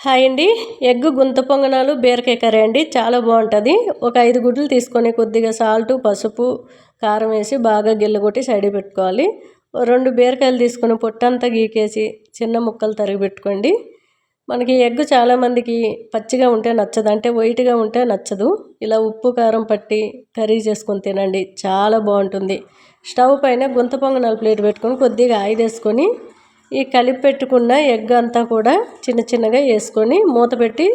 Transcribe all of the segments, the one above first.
Hi అండి. Egg గుంత పొంగనాలు బీరకాయ కర్రీ అండి. చాలా బాగుంటుంది. ఒక ఐదు గుడ్లు తీసుకొని కొద్దిగా సాల్ట్ పసుపు కారం వేసి బాగా గిల్లగొట్టి సైడ్ పెట్టుకోవాలి. రెండు బీరకాయలు తీసుకొని పొట్టంతా గీకేసి చిన్న ముక్కలు తరిగి పెట్టుకోండి. మనకి ఎగ్ చాలామందికి పచ్చిగా ఉంటే నచ్చదు. అంటే వైట్గా ఉంటే నచ్చదు. ఇలా ఉప్పు కారం పట్టి కర్రీ చేసుకొని తినండి. చాలా బాగుంటుంది. స్టవ్ పైన గుంత పొంగనాలు ప్లేట్ పెట్టుకొని కొద్దిగా ఆయిల్ వేసుకొని ఈ కలిపి పెట్టుకున్న ఎగ్ అంతా కూడా చిన్న చిన్నగా వేసుకొని మూత పెట్టి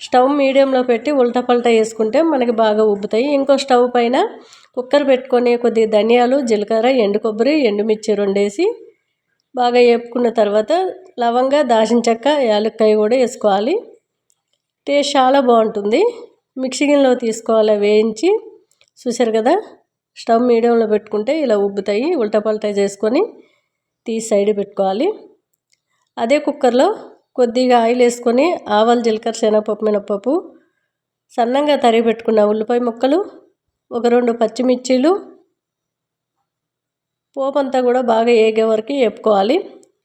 స్టవ్ మీడియంలో పెట్టి ఉల్టపల్టా వేసుకుంటే మనకి బాగా ఉబ్బుతాయి. ఇంకో స్టవ్ పైన కుక్కర్ పెట్టుకొని కొద్ది ధనియాలు జీలకర్ర ఎండు కొబ్బరి ఎండుమిర్చి రెండేసి బాగా వేపుకున్న తర్వాత లవంగా దాచిన చెక్క యాలక్కాయ కూడా వేసుకోవాలి. టేస్ట్ చాలా బాగుంటుంది. మిక్సీ గిన్నెలో తీసుకోవాలి వేయించి. చూసారు కదా? స్టవ్ మీడియంలో పెట్టుకుంటే ఇలా ఉబ్బుతాయి. ఉల్టపల్టా చేసుకొని తీసి సైడ్ పెట్టుకోవాలి. అదే కుక్కర్లో కొద్దిగా ఆయిల్ వేసుకొని ఆవాలు జీలకర్ర శనగపప్పు మినపప్పు సన్నంగా తరిగి పెట్టుకున్న ఉల్లిపాయ ముక్కలు ఒక రెండు పచ్చిమిర్చీలు పోపంతా కూడా బాగా ఏగే వరకు వేపుకోవాలి.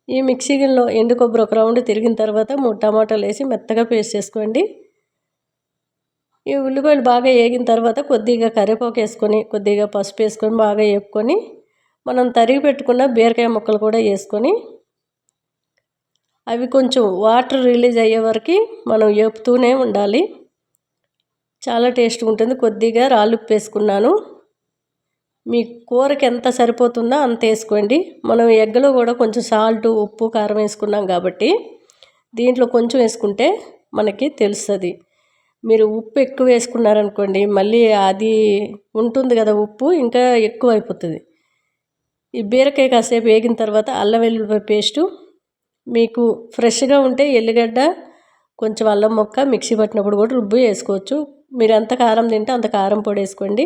ఈ మిక్సీ గిన్నెలో ఎండు కొబ్బరి ఒక రౌండ్ తిరిగిన తర్వాత మూడు టమాటాలు వేసి మెత్తగా పేస్ట్ చేసుకోండి. ఈ ఉల్లిపాయలు బాగా వేగిన తర్వాత కొద్దిగా కరివేపాకు వేసుకొని కొద్దిగా పసుపు వేసుకొని బాగా వేపుకొని మనం తరిగి పెట్టుకున్న బీరకాయ ముక్కలు కూడా వేసుకొని అవి కొంచెం వాటర్ రిలీజ్ అయ్యే వరకు మనం వేపుతూనే ఉండాలి. చాలా టేస్ట్గా ఉంటుంది. కొద్దిగా రాళ్ళు వేసుకున్నాను మీ కూరకి ఎంత సరిపోతుందో అంత వేసుకోండి. మనం ఎగ్గలో కూడా కొంచెం సాల్ట్ ఉప్పు కారం వేసుకున్నాం కాబట్టి దీంట్లో కొంచెం వేసుకుంటే మనకి తెలుస్తుంది. మీరు ఉప్పు ఎక్కువ వేసుకున్నారనుకోండి మళ్ళీ అది ఉంటుంది కదా ఉప్పు ఇంకా ఎక్కువ అయిపోతుంది. ఈ బీరకాయ కాసేపు వేగిన తర్వాత అల్లం వెల్లుల్లిపాయ పేస్టు మీకు ఫ్రెష్గా ఉంటే ఎల్లిగడ్డ కొంచెం అల్లం మొక్క మిక్సీ పట్టినప్పుడు కూడా రుబ్బు వేసుకోవచ్చు. మీరు ఎంత కారం తింటే అంత కారం పొడి వేసుకోండి.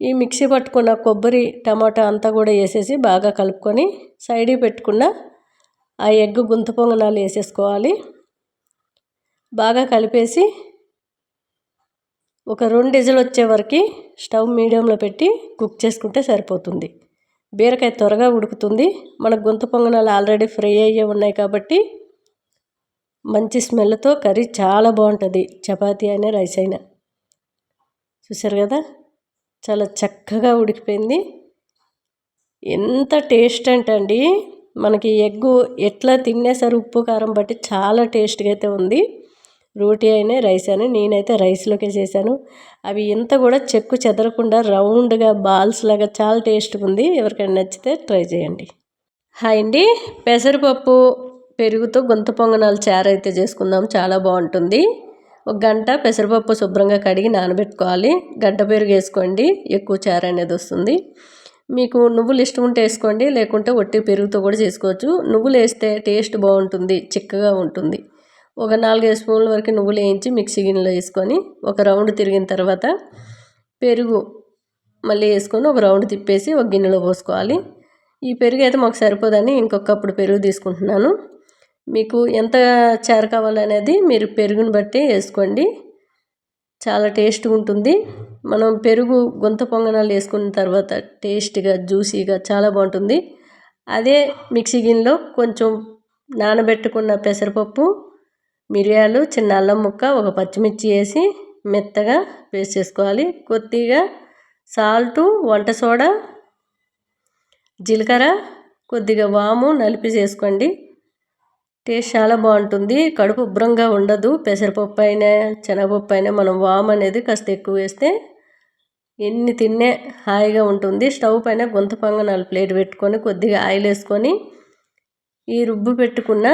ఈ మిక్సీ పట్టుకున్న కొబ్బరి టమాటా అంతా కూడా వేసేసి బాగా కలుపుకొని సైడ్ పెట్టుకున్న ఆ ఎగ్ గుంత పొంగనాలు వేసేసుకోవాలి. బాగా కలిపేసి ఒక రెండు ఇజలు వచ్చే వరకు స్టవ్ మీడియంలో పెట్టి కుక్ చేసుకుంటే సరిపోతుంది. బీరకాయ త్వరగా ఉడుకుతుంది. మన గొంతు పొంగనాలు ఆల్రెడీ ఫ్రై అయ్యే ఉన్నాయి కాబట్టి మంచి స్మెల్తో కర్రీ చాలా బాగుంటుంది. చపాతీ అయినా రైస్ అయినా. చూసారు కదా? చాలా చక్కగా ఉడికిపోయింది. ఎంత టేస్ట్ అంటే అండి మనకి ఎగ్గు ఎట్లా తినేసరి ఉప్పు కారం బట్టి చాలా టేస్ట్గా అయితే ఉంది. రోటీ అయినా రైస్ అని నేనైతే రైస్లోకే చేశాను. అవి ఇంత కూడా చెక్కు చెదరకుండా రౌండ్గా బాల్స్ లాగా చాలా టేస్ట్గా ఉంది. ఎవరికైనా నచ్చితే ట్రై చేయండి. హాయ్ అండి. పెసరపప్పు పెరుగుతో గుంత పొంగనాలు చారు అయితే చేసుకుందాం. చాలా బాగుంటుంది. ఒక గంట పెసరపప్పు శుభ్రంగా కడిగి నానబెట్టుకోవాలి. గంట పెరుగు వేసుకోండి. ఎక్కువ చారు అనేది వస్తుంది. మీకు నువ్వులు ఇష్టం ఉంటే వేసుకోండి. లేకుంటే ఒట్టి పెరుగుతో కూడా చేసుకోవచ్చు. నువ్వులు వేస్తే టేస్ట్ బాగుంటుంది. చిక్కగా ఉంటుంది. ఒక నాలుగైదు స్పూన్ల వరకు నువ్వులు వేయించి మిక్సీ గిన్నెలో వేసుకొని ఒక రౌండ్ తిరిగిన తర్వాత పెరుగు మళ్ళీ వేసుకొని ఒక రౌండ్ తిప్పేసి ఒక గిన్నెలో పోసుకోవాలి. ఈ పెరుగు అయితే మాకు సరిపోదని ఇంకొకప్పుడు పెరుగు తీసుకుంటున్నాను. మీకు ఎంత చారు కావాలనేది మీరు పెరుగుని బట్టి వేసుకోండి. చాలా టేస్ట్గా ఉంటుంది. మనం పెరుగు గొంత పొంగనాలు వేసుకున్న తర్వాత టేస్ట్గా జ్యూసీగా చాలా బాగుంటుంది. అదే మిక్సీ గిన్నెలో కొంచెం నానబెట్టుకున్న పెసరపప్పు మిరియాలు చిన్న అల్లం ముక్క ఒక పచ్చిమిర్చి వేసి మెత్తగా పేస్ట్ చేసుకోవాలి. కొద్దిగా సాల్టు వంట సోడా జీలకర్ర కొద్దిగా వాము నలిపి చేసుకోండి. టేస్ట్ చాలా బాగుంటుంది. కడుపు ఉబ్బరంగా ఉండదు. పెసరపప్పు అయినా శనగపప్పు అయినా మనం వామ్ అనేది కాస్త ఎక్కువ వేస్తే ఎన్ని తిన్నే హాయిగా ఉంటుంది. స్టవ్ పైన గొంత పొంగనాలు ప్లేట్ పెట్టుకొని కొద్దిగా ఆయిల్ వేసుకొని ఈ రుబ్బు పెట్టుకున్న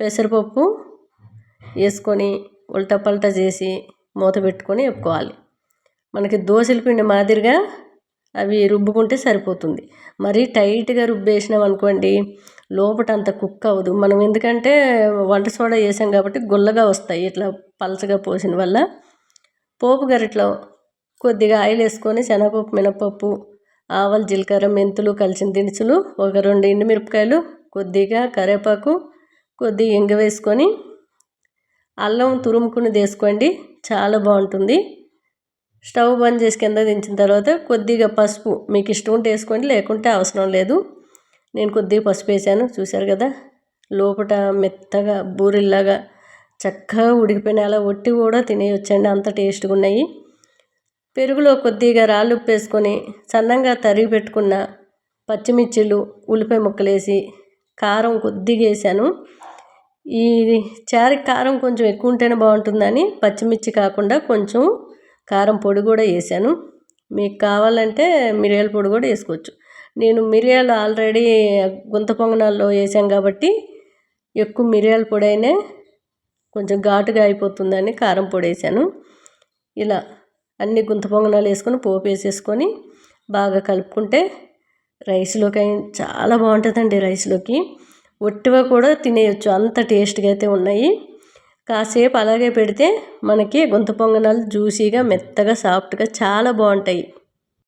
పెసరపప్పు వేసుకొని ఉల్టా పల్టా చేసి మూత పెట్టుకొని వేపుకోవాలి. మనకి దోశల పిండి మాదిరిగా అవి రుబ్బుకుంటే సరిపోతుంది. మరీ టైట్గా రుబ్బేసినాం అనుకోండి లోపట అంత కుక్ అవ్వదు. మనం ఎందుకంటే వంట సోడా వేసాం కాబట్టి గుల్లగా వస్తాయి. ఇట్లా పలచగా పోసిన వల్ల పోపు గరిట్లో కొద్దిగా ఆయిల్ వేసుకొని శనగపప్పు మినపప్పు ఆవాలు జీలకర్ర మెంతులు కలిసిన దినుసులు ఒక రెండు ఎండుమిరపకాయలు కొద్దిగా కరివేపాకు కొద్దిగా ఇంగ వేసుకొని అల్లం తురుముకుని వేసుకోండి. చాలా బాగుంటుంది. స్టవ్ బంద్ చేసి కింద దించిన తర్వాత కొద్దిగా పసుపు మీకు ఇష్టం ఉంటే వేసుకోండి లేకుంటే అవసరం లేదు. నేను కొద్దిగా పసుపు వేసాను చూశారు కదా? లోపల మెత్తగా బూరిల్లాగా చక్కగా ఉడికిపోయిన అలా ఒట్టి కూడా తినేయొచ్చండి. అంత టేస్ట్గా ఉన్నాయి. పెరుగులో కొద్దిగా రాళ్ళు ఉప్పు వేసుకొని సన్నంగా తరిగి పెట్టుకున్న పచ్చిమిర్చిలు ఉల్లిపాయ ముక్కలేసి కారం కొద్దిగా వేసాను. ఈ చారు కారం కొంచెం ఎక్కువ ఉంటేనే బాగుంటుందని పచ్చిమిర్చి కాకుండా కొంచెం కారం పొడి కూడా వేసాను. మీకు కావాలంటే మిరియాల పొడి కూడా వేసుకోవచ్చు. నేను మిరియాలు ఆల్రెడీ గుంత పొంగనాల్లో వేసాం కాబట్టి ఎక్కువ మిరియాల పొడి అయినా కొంచెం ఘాటుగా అయిపోతుందని కారం పొడి వేసాను. ఇలా అన్ని గుంత పొంగనాలు వేసుకొని పోపు వేసేసుకొని బాగా కలుపుకుంటే రైస్లోకి అయిన చాలా బాగుంటుందండి రైస్లోకి. ఒట్టిగా కూడా తినేయచ్చు. అంత టేస్ట్గా అయితే ఉన్నాయి. కాసేపు అలాగే పెడితే మనకి గుంత పొంగనాలు జ్యూసీగా మెత్తగా సాఫ్ట్గా చాలా బాగుంటాయి.